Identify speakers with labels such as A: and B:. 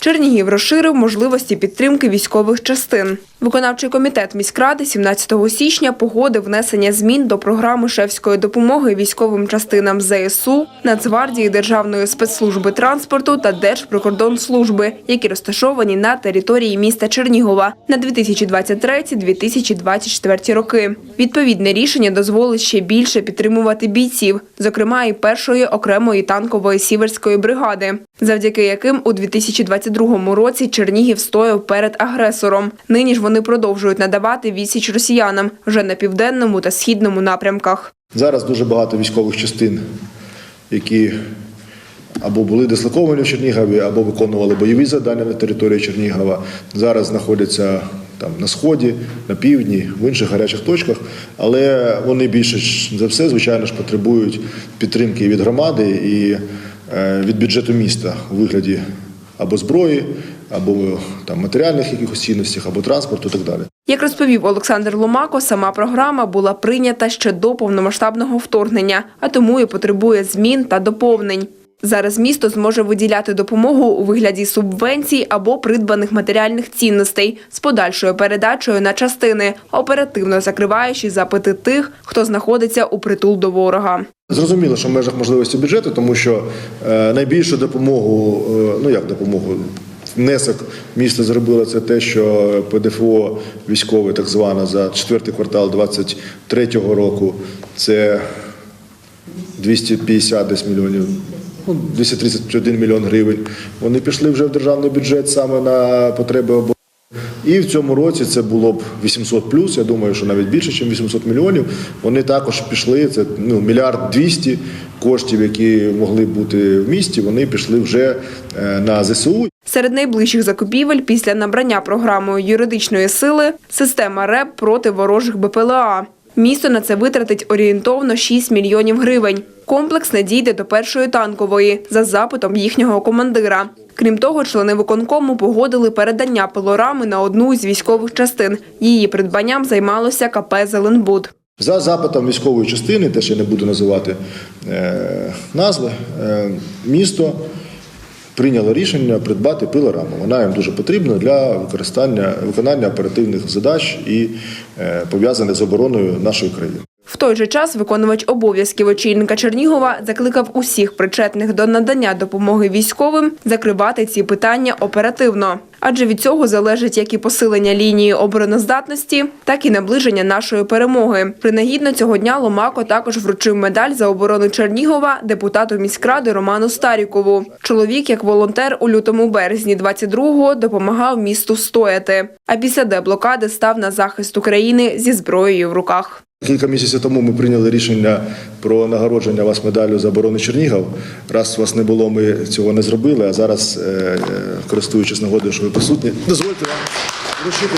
A: Чернігів розширив можливості підтримки військових частин. Виконавчий комітет міськради 17 січня погодив внесення змін до програми шефської допомоги військовим частинам ЗСУ, Нацгвардії Державної спецслужби транспорту та Держприкордонслужби, які розташовані на території міста Чернігова на 2023-2024 роки. Відповідне рішення дозволить ще більше підтримувати бійців, зокрема і першої окремої танкової сіверської бригади, завдяки яким у 2022 році Чернігів стояв перед агресором. Нині ж вони продовжують надавати відсіч росіянам вже на південному та східному напрямках.
B: Зараз дуже багато військових частин, які або були дислоковані в Чернігові, або виконували бойові завдання на території Чернігова. Зараз знаходяться там на сході, на півдні, в інших гарячих точках, але вони більше за все, звичайно ж, потребують підтримки від громади і е, від бюджету міста у вигляді або зброї, або там матеріальних якихось цінностях, або транспорту і так далі.
A: Як розповів Олександр Ломако, сама програма була прийнята ще до повномасштабного вторгнення, а тому і потребує змін та доповнень. Зараз місто зможе виділяти допомогу у вигляді субвенцій або придбаних матеріальних цінностей з подальшою передачею на частини, оперативно закриваючи запити тих, хто знаходиться у притул до ворога.
B: Зрозуміло, що в межах можливості бюджету, тому що е, найбільшу допомогу, е, ну як допомогу, внесок місто зробило це те, що ПДФО військове, так зване, за четвертий квартал 23-го року, це 250 десь мільйонів. Ну, 231 мільйон гривень. Вони пішли вже в державний бюджет саме на потреби оборони. І в цьому році це було б 800 плюс. Я думаю, що навіть більше, ніж 800 мільйонів. Вони також пішли. Це ну мільярд 200 коштів, які могли бути в місті. Вони пішли вже е, на ЗСУ.
A: Серед найближчих закупівель після набрання програмою юридичної сили система РЕП проти ворожих БПЛА. Місто на це витратить орієнтовно 6 мільйонів гривень. Комплекс надійде до першої танкової за запитом їхнього командира. Крім того, члени виконкому погодили передання пилорами на одну із військових частин. Її придбанням займалося КП «Зеленбуд».
B: За запитом військової частини, теж я не буду називати е, назви, е, місто прийняло рішення придбати пилораму. Вона їм дуже потрібна для використання виконання оперативних задач і е, пов'язаних з обороною нашої країни.
A: В той же час виконувач обов'язків очільника Чернігова закликав усіх причетних до надання допомоги військовим закривати ці питання оперативно. Адже від цього залежить як і посилення лінії обороноздатності, так і наближення нашої перемоги. Принагідно цього дня Ломако також вручив медаль за оборону Чернігова депутату міськради Роману Старікову. Чоловік, як волонтер у лютому березні 22-го допомагав місту стояти. А після деблокади став на захист України зі зброєю в руках.
B: Кілька місяців тому ми прийняли рішення про нагородження вас медаллю за оборону Чернігів. Раз вас не було, ми цього не зробили. А зараз, е, е, користуючись нагодою, що ви присутні, дозвольте вам вручити